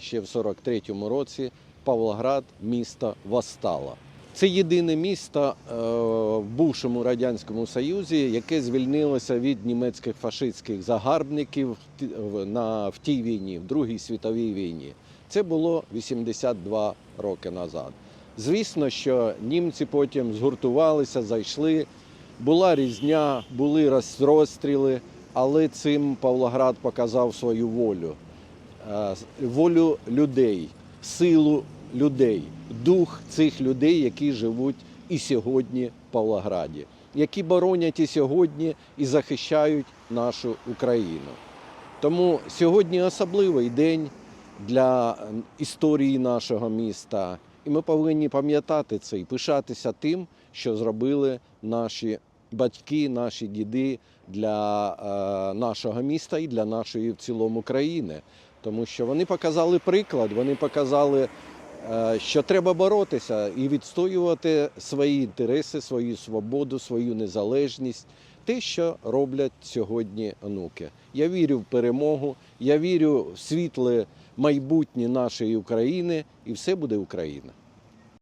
Ще в 43-му році Павлоград місто восстало. Це єдине місто е, в бувшому радянському союзі, яке звільнилося від німецьких фашистських загарбників на в тій війні, в Другій світовій війні. Це було 82 роки назад. Звісно, що німці потім згуртувалися, зайшли. Була різня, були розстріли, але цим Павлоград показав свою волю. Е, волю людей, силу людей, дух цих людей, які живуть і сьогодні в Павлограді, які боронять і сьогодні і захищають нашу Україну. Тому сьогодні особливий день для е, історії нашого міста, і ми повинні пам'ятати це і пишатися тим, що зробили наші батьки, наші діди для е, нашого міста і для нашої в цілому країни. Тому що вони показали приклад, вони показали, е, що треба боротися і відстоювати свої інтереси, свою свободу, свою незалежність, те, що роблять сьогодні онуки. Я вірю в перемогу, я вірю в світле майбутнє нашої України, і все буде Україна.